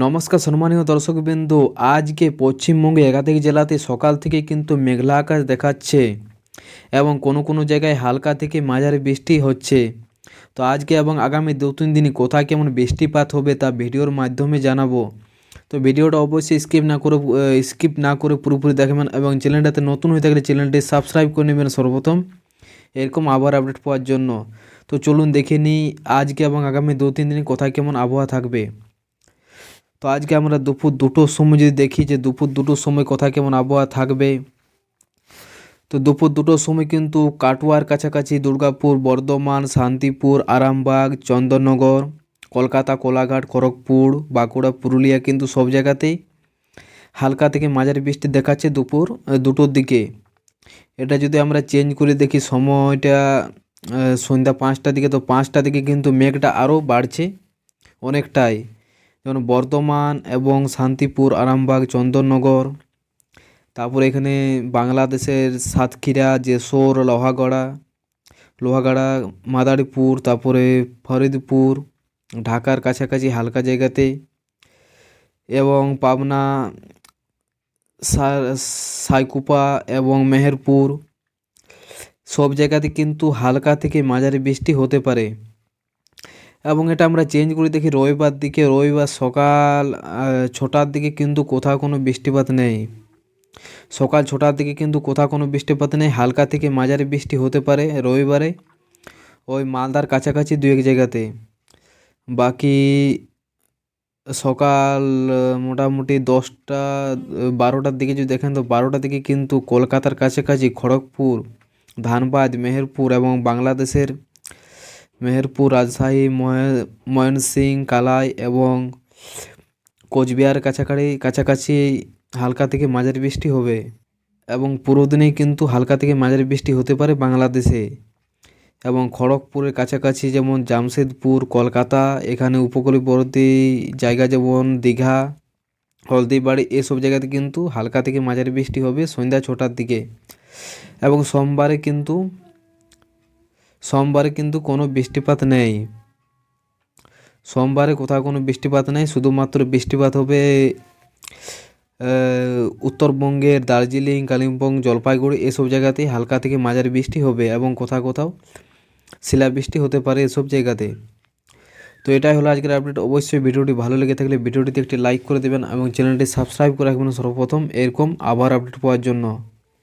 নমস্কার সম্মানীয় দর্শকবৃন্দ, আজকে পশ্চিমবঙ্গে একাধিক জেলাতে সকাল থেকে কিন্তু মেঘলা আকাশ দেখাচ্ছে এবং কোনো কোনো জায়গায় হালকা থেকে মাঝারি বৃষ্টি হচ্ছে। তো আজকে এবং আগামী দু তিন দিনই কোথায় কেমন বৃষ্টিপাত হবে তা ভিডিওর মাধ্যমে জানাব। তো ভিডিওটা অবশ্যই স্কিপ না করে, স্কিপ না করে পুরোপুরি দেখবেন এবং চ্যানেলটাতে নতুন হয়ে থাকলে চ্যানেলটি সাবস্ক্রাইব করে নেবেন সর্বপ্রথম। এরকম আবহাওয়ার আপডেট পাওয়ার জন্য। তো চলুন দেখে নিই আজকে এবং আগামী দু তিন দিন কোথায় কেমন আবহাওয়া থাকবে। তো আজকে আমরা দুপুর দুটোর সময় যদি দেখি যে দুপুর দুটোর সময় কোথায় কেমন আবহাওয়া থাকবে। তো দুপুর দুটোর সময় কিন্তু কাটোয়ার কাছাকাছি দুর্গাপুর, বর্ধমান, শান্তিপুর, আরামবাগ, চন্দননগর, কলকাতা, কোলাঘাট, খড়গপুর, বাঁকুড়া, পুরুলিয়া কিন্তু সব জায়গাতেই হালকা থেকে মাঝারি বৃষ্টি দেখাচ্ছে দুপুর দুটোর দিকে। এটা যদি আমরা চেঞ্জ করে দেখি সময়টা সন্ধ্যা পাঁচটার দিকে, তো পাঁচটা দিকে কিন্তু মেঘটা আরও বাড়ছে অনেকটাই। যেমন বর্ধমান এবং শান্তিপুর, আরামবাগ, চন্দননগর। তারপর এখানে বাংলাদেশের সাতক্ষীরা, যেশোর, লোহাগড়া লোহাগড়া, মাদারীপুর, তারপরে ফরিদপুর, ঢাকার কাছাকাছি হালকা জায়গাতে। এবং পাবনা সাইকুপা এবং মেহেরপুর। সব জায়গাতে কিন্তু হালকা থেকে মাঝারি বৃষ্টি হতে পারে। এবং এটা আমরা চেঞ্জ করে দেখি রবিবার দিকে, রবিবার সকাল ছটার দিকে কিন্তু কোথাও কোনো বৃষ্টিপাত নেই। সকাল ছটার দিকে কিন্তু কোথাও কোনো বৃষ্টিপাত নেই, হালকা থেকে মাঝারি বৃষ্টি হতে পারে রবিবারে, ওই মালদার কাছাকাছি দু এক জায়গাতে। বাকি সকাল মোটামুটি দশটা বারোটার দিকে যদি দেখেন তো বারোটার দিকে কিন্তু কলকাতার কাছাকাছি খড়গপুর, ধানবাদ, মেহেরপুর এবং বাংলাদেশের মেহেরপুর রাজশাহী ময়- ময়মনসিংহ কালাই এবং কোচবিহার কাছাকাছি কাছাকাছি হালকা থেকে মাঝারি বৃষ্টি হবে এবং পুরো দিনেই কিন্তু হালকা থেকে মাঝারি বৃষ্টি হতে পারে বাংলাদেশে এবং খড়গপুরের কাছাকাছি যেমন জামশেদপুর, কলকাতা, এখানে উপকূলবর্তী জায়গা যেমন দীঘা, হলদিবাড়ি, এসব জায়গাতে কিন্তু হালকা থেকে মাঝারি বৃষ্টি হবে সন্ধ্যা ছটার দিকে এবং সোমবারে কিন্তু সোমবারে কিন্তু কোনো বৃষ্টিপাত নেই। সোমবারে কোথাও কোনো বৃষ্টিপাত নেই, শুধুমাত্র বৃষ্টিপাত হবে উত্তরবঙ্গের দার্জিলিং, কালিম্পং, জলপাইগুড়ি এসব জায়গাতেই হালকা থেকে মাঝারি বৃষ্টি হবে এবং কোথাও কোথাও শিলাবৃষ্টি হতে পারে এসব জায়গাতে। তো এটাই হলো আজকের আপডেট। অবশ্যই ভিডিওটি ভালো লেগে থাকলে ভিডিওটিতে একটি লাইক করে দেবেন এবং চ্যানেলটি সাবস্ক্রাইব করে রাখবেন সর্বপ্রথম। এরকম আবার আপডেট পাওয়ার জন্য।